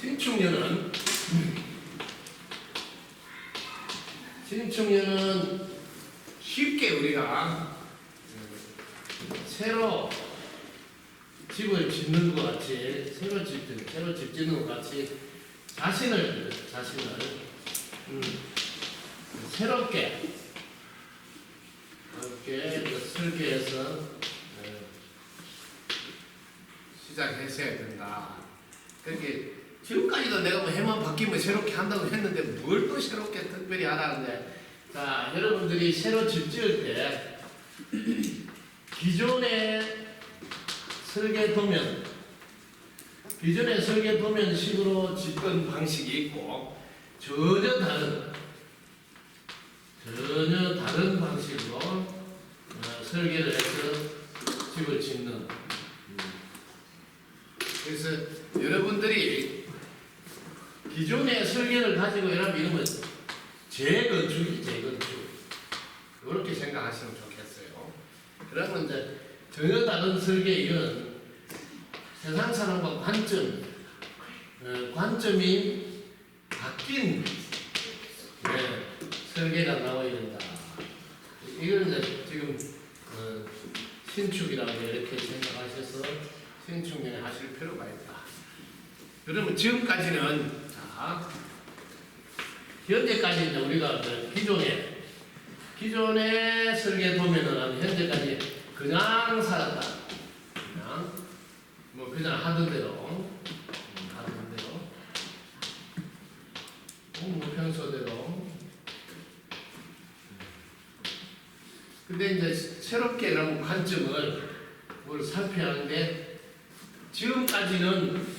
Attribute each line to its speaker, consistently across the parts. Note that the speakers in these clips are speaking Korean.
Speaker 1: 신축년은 신축년은 쉽게 우리가 새로 집을 짓는 것 같이 새로 집 새로 집 짓는 것 같이 자신을 자신을 음, 새롭게 이렇게 그 설계해서 네, 시작했어야 된다. 그렇게 지금까지도 내가 뭐 해만 바뀌면 새롭게 한다고 했는데 뭘 또 새롭게 특별히 하라는데 자 여러분들이 새로 집 지을 때 기존의 설계 도면 기존의 설계 도면식으로 짓던 방식이 있고 전혀 다른 전혀 다른 방식으로 어, 설계를 해서 집을 짓는 음. 그래서 여러분들이 기존의 설계를 가지고 이러면 재건축이 재건축 이렇게 생각하시면 좋겠어요. 그러면 이제 전혀 다른 설계 이건 세상 사람과 관점 어, 관점이 바뀐 네, 설계가 나와야 된다. 이걸 이제 지금 어, 신축이라고 이렇게 생각하셔서 신축면에 하실 필요가 있다. 그러면 지금까지는 자 현재까지 이제 우리가 그 기존에 기존의 설계 도면은 현재까지 그냥 살았다. 그냥 뭐 그냥 하던 대로 음, 하던 대로 공무 평소대로. 근데 이제 새롭게 나온 관점을 뭘 살펴야 하는데 지금까지는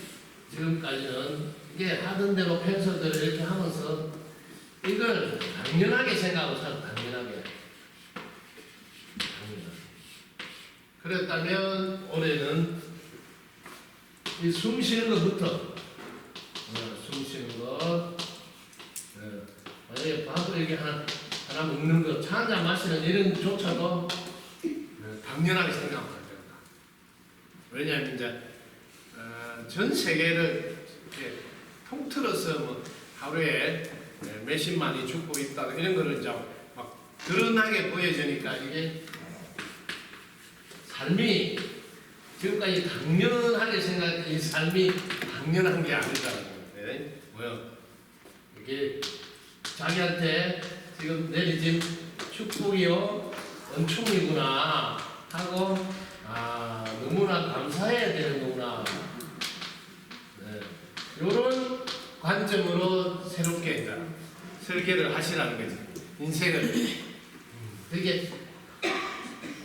Speaker 1: 지금까지는 이게 하던 대로 평소대로 이렇게 하면서 이걸 당연하게 생각하고 살 당연하게 당연하게 그랬다면 올해는 이 숨 쉬는 것부터 어, 숨 쉬는 것 어, 만약에 밥을 이렇게 하나, 하나 먹는 것, 차 한잔 마시는 이런 조차도 어, 당연하게 생각하면 된다. 왜냐하면 이제 어, 전 세계를 이렇게 통틀어서 뭐 하루에 네, 몇십만이 죽고 있다 이런 거를 이제 막 드러나게 보여주니까 이게 삶이 지금까지 당연하게 생각했던 이 삶이 당연한 게 아니다라는 건데 뭐요? 이게 자기한테 지금 내리진 축복이요 은총이구나 하고 아 너무나 감사해야 되는 거구나 네. 이런 관점으로 새롭게 이제 설계를 하시라는 거지. 인생을. 이게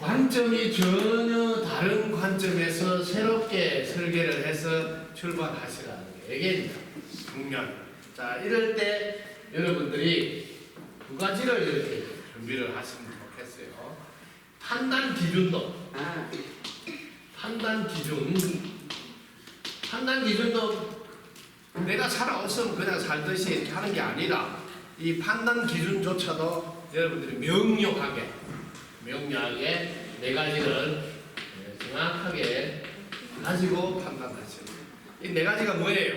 Speaker 1: 관점이 전혀 다른 관점에서 새롭게 설계를 해서 출발하시라는 게 이게 중요한 자 이럴 때 여러분들이 두 가지를 이렇게 준비를 하시면 좋겠어요. 판단 기준도. 판단 기준. 판단 기준도 내가 살아왔으면 그냥 살듯이 이렇게 하는 게 아니라 이 판단 기준조차도 여러분들이 명료하게 명료하게 네 가지를 예, 정확하게 가지고 판단하시는 이 네 가지가 뭐예요?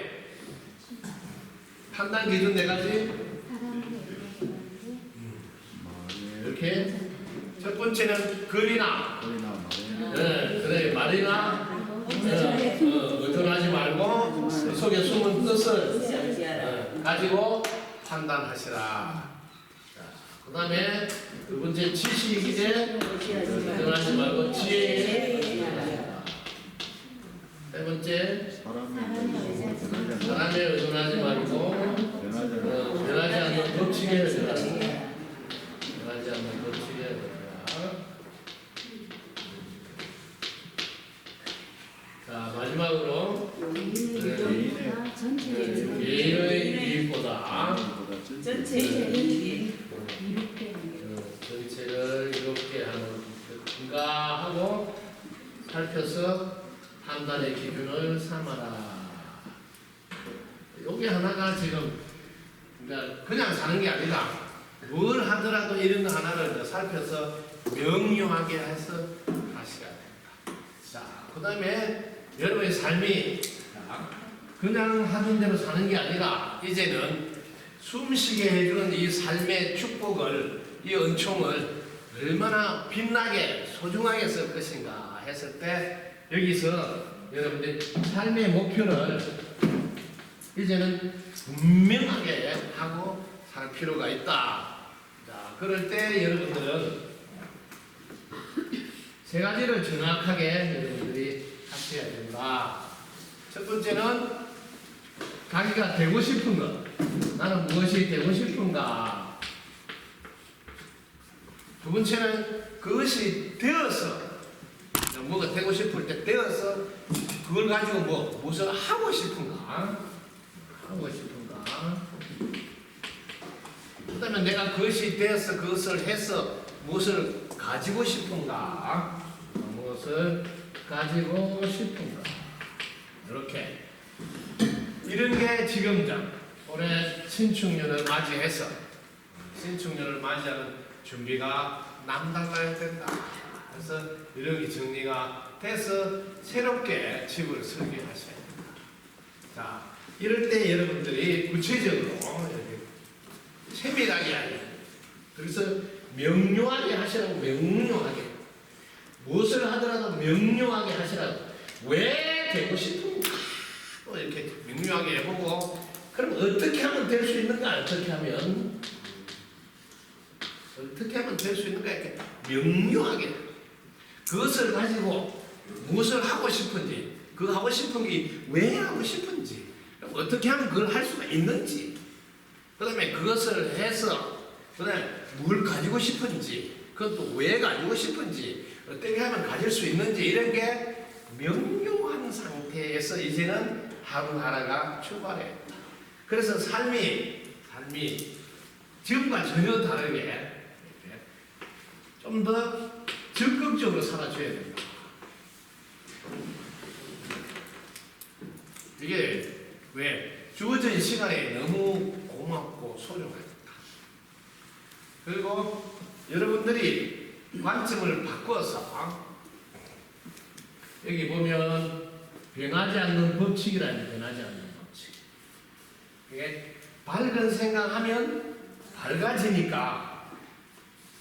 Speaker 1: 판단 기준 네 가지? 이렇게. 첫 번째는 글이나. 네, 그래 말이나. 어, 어, 그 속에 숨은 뜻을 어, 가지고 판단하시라. 그 다음에 두 번째 지식에 의존하지 말고 지혜에 세 번째 사람에 의존하지 말고 어, 변하지 않는 법칙에 의존하라. 변하지 않는 법칙에 의존하라. 자 마지막으로 예의 이익보다
Speaker 2: 전체
Speaker 1: 어, 전체를 이렇게 하는 증가하고 살펴서 판단의 기준을 삼아라. 요게 하나가 지금 그러니까 그냥 사는 게 아니라 뭘 하더라도 이런 거 하나를 더 살펴서 명료하게 해서 하셔야 된다. 자, 그 다음에 여러분의 삶이 자, 그냥 하던 대로 사는 게 아니라 이제는 숨쉬게 해주는 이 삶의 축복을 이 은총을 얼마나 빛나게 소중하게 쓸 것인가 했을 때 여기서 여러분들 삶의 목표를 이제는 분명하게 하고 살 필요가 있다. 자, 그럴 때 여러분들은 세 가지를 정확하게 여러분들이 하셔야 된다. 첫 번째는 자기가 되고 싶은 것. 싶은가. 두 번째는 그것이 되어서 뭐가 되고 싶을 때 되어서 그걸 가지고 뭐 무엇을 하고 싶은가. 하고 싶은가. 그다음에 내가 그것이 되어서 그것을 해서 무엇을 가지고 싶은가. 무엇을 가지고 싶은가. 이렇게 이런 게 지금 자 올해 신축년을 맞이해서 신축년을 맞이하는 준비가 남달라야 된다. 그래서 이런 게 정리가 돼서 새롭게 집을 설계하셔야 된다. 자, 이럴 때 여러분들이 구체적으로 이렇게 세밀하게 하냐. 그래서 명료하게 하시라고 명료하게. 무엇을 하더라도 명료하게 하시라고. 왜 되고 싶은가? 또 이렇게 명료하게 해보고, 그럼 어떻게 하면 될 수 있는가? 어떻게 하면? 어떻게 하면 될 수 있는가? 이렇게 명료하게. 그것을 가지고 무엇을 하고 싶은지, 그 하고 싶은 게 왜 하고 싶은지, 어떻게 하면 그걸 할 수가 있는지, 그 다음에 그것을 해서, 그 다음에 뭘 가지고 싶은지, 그것도 왜 가지고 싶은지, 어떻게 하면 가질 수 있는지, 이런 게 명료한 상태에서 이제는 하루하루가 출발해. 그래서 삶이, 삶이 지금과 전혀 다르게 좀 더 적극적으로 살아줘야 된다. 이게 왜 주어진 시간에 너무 고맙고 소중하니까. 그리고 여러분들이 관점을 바꿔서 여기 보면 변하지 않는 법칙이라는 변하지 않는. 이게 밝은 생각하면 밝아지니까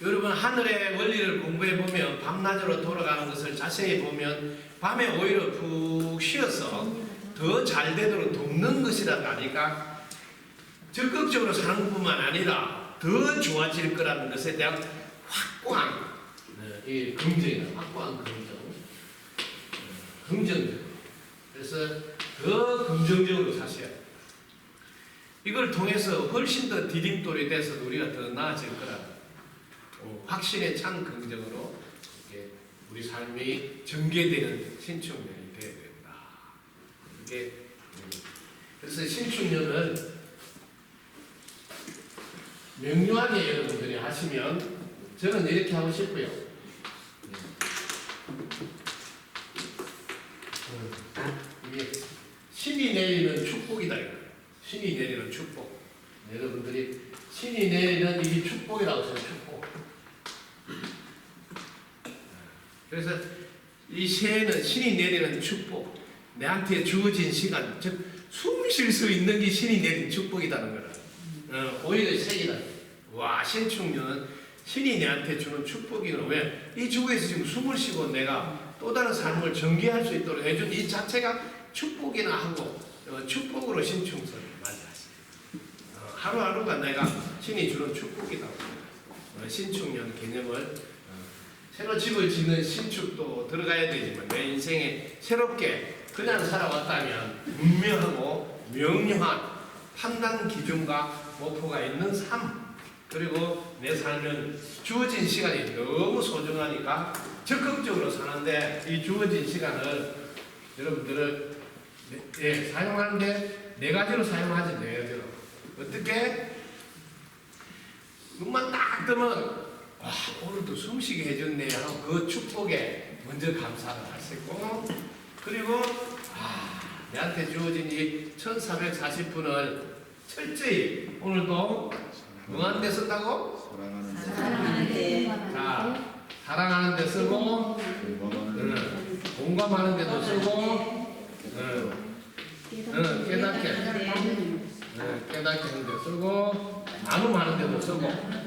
Speaker 1: 여러분 하늘의 원리를 공부해 보면 밤낮으로 돌아가는 것을 자세히 보면 밤에 오히려 푹 쉬어서 더 잘 되도록 돕는 것이란 아니까 적극적으로 사는 것뿐만 아니라 더 좋아질 거라는 것에 대한 확고한 네, 이 긍정이다. 확고한 긍정. 네, 긍정적. 그래서 더 긍정적으로 사셔야 돼요. 이걸 통해서 훨씬 더 디딤돌이 돼서 우리가 더 나아질 거라. 어, 확신에 찬 긍정으로 이렇게 우리 삶이 전개되는 신축년이 되어야 된다. 이게 음, 그래서 신축년을 명료하게 여러분들이 하시면 저는 이렇게 하고 싶고요. 음, 이게 신이 내리는 축복이다. 신이 내리는 축복. 여러분들이 신이 내리는 이 축복이라고 해요. 축복. 그래서 이 새해는 신이 내리는 축복. 내한테 주어진 시간, 즉 숨 쉴 수 있는 게 신이 내린 축복이라는 거라. 어, 오히려 색이다. 와 신축년은 신이 내한테 주는 축복이는 왜? 이 주에서 지금 숨을 쉬고 내가 또 다른 삶을 전개할 수 있도록 해준 이 자체가 축복이나 하고 어, 축복으로. 어, 하루하루가 내가 신이 주는 축복이다. 어, 신축년 개념을 어, 새로 집을 짓는 신축도 들어가야 되지만 내 인생에 새롭게 그냥 살아왔다면 분명하고 명료한 판단 기준과 목표가 있는 삶 그리고 내 삶은 주어진 시간이 너무 소중하니까 적극적으로 사는데 이 주어진 시간을 여러분들은 네, 예, 사용하는데 네 가지로 사용하지 네 가지로 어떻게 눈만 딱 뜨면 와 오늘도 숨쉬게 해줬네 하고 그 축복에 먼저 감사를 하시고 그리고 아 내한테 주어진 이 1440분을 철저히 오늘도 응한 데 쓴다고?
Speaker 3: 사랑하는
Speaker 2: 사랑하는 데
Speaker 1: 자 사랑하는 데 쓰고 응, 공감하는 데도 쓰고 응, 응, 깨닫게. 네, 깨닫게 하는 데 쓰고 나눔하는 데도 쓰고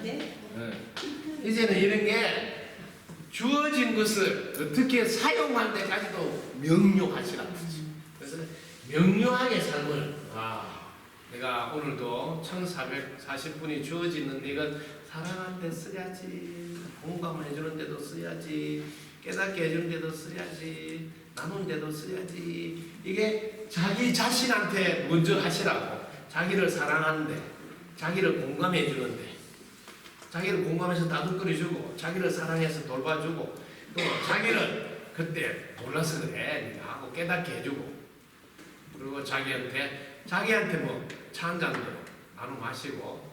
Speaker 2: 네.
Speaker 1: 네. 이제는 이런 게 주어진 것을 어떻게 사용할 때까지도 명료하시라는 거지. 그래서 명료하게 삶을 아 내가 오늘도 1440분이 주어지는데 이건 사랑하는 데 써야지 공감해 주는 데도 써야지 깨닫게 해주는 데도 써야지 나누는 데도 써야지 이게 자기 자신한테 먼저 하시라고 자기를 사랑하는데 자기를 공감해 주는데 자기를 공감해서 따뜻거려주고 자기를 사랑해서 돌봐주고 또 자기를 그때 몰라서 그래. 하고 깨닫게 해주고. 그리고 자기한테 자기한테 뭐 차 한 잔도 나눠 마시고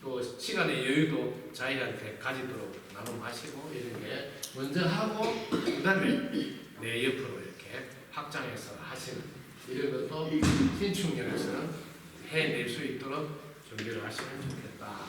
Speaker 1: 또 시간의 여유도 자기한테 가지도록 나눠 마시고 이런 게 먼저 하고 그다음에 내 옆으로 이렇게 확장해서 하시는 이런 것도 신축년에서는 해낼 수 있도록 준비를 하시면 좋겠다.